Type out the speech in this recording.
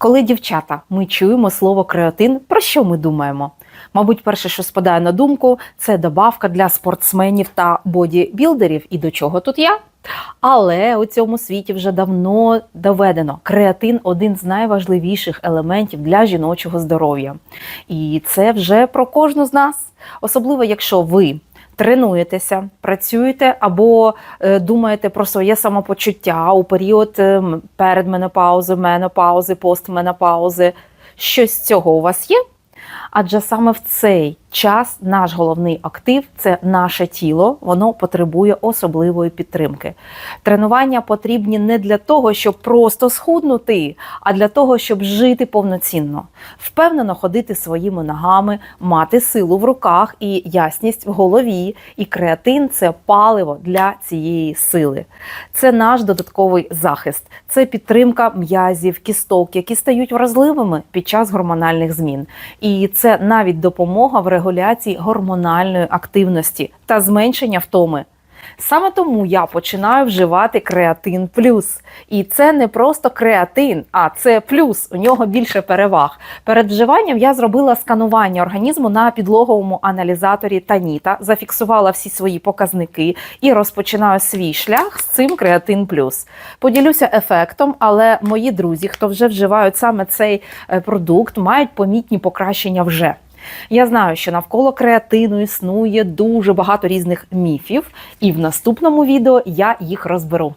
Коли дівчата ми чуємо слово креатин, про що ми думаємо? Мабуть, перше, що спадає на думку, це добавка для спортсменів та бодібілдерів. І до чого тут я? Але у цьому світі вже давно доведено, креатин один з найважливіших елементів для жіночого здоров'я. І це вже про кожну з нас, особливо якщо ви. Тренуєтеся, працюєте або е, думаєте про своє самопочуття у період е, м, передменопаузи, менопаузи, постменопаузи. Щось з цього у вас є? Адже саме в цей час наш головний актив це наше тіло, воно потребує особливої підтримки. Тренування потрібні не для того, щоб просто схуднути, а для того, щоб жити повноцінно, впевнено ходити своїми ногами, мати силу в руках і ясність в голові. І креатин це паливо для цієї сили. Це наш додатковий захист, це підтримка м'язів, кісток, які стають вразливими під час гормональних змін. І це навіть допомога в регуляції гормональної активності та зменшення втоми. Саме тому я починаю вживати креатин плюс. І це не просто креатин, а це плюс. У нього більше переваг. Перед вживанням я зробила сканування організму на підлоговому аналізаторі Таніта, зафіксувала всі свої показники і розпочинаю свій шлях з цим креатин плюс. Поділюся ефектом, але мої друзі, хто вже вживають саме цей е, продукт, мають помітні покращення вже. Я знаю, що навколо креатину існує дуже багато різних міфів, і в наступному відео я їх розберу.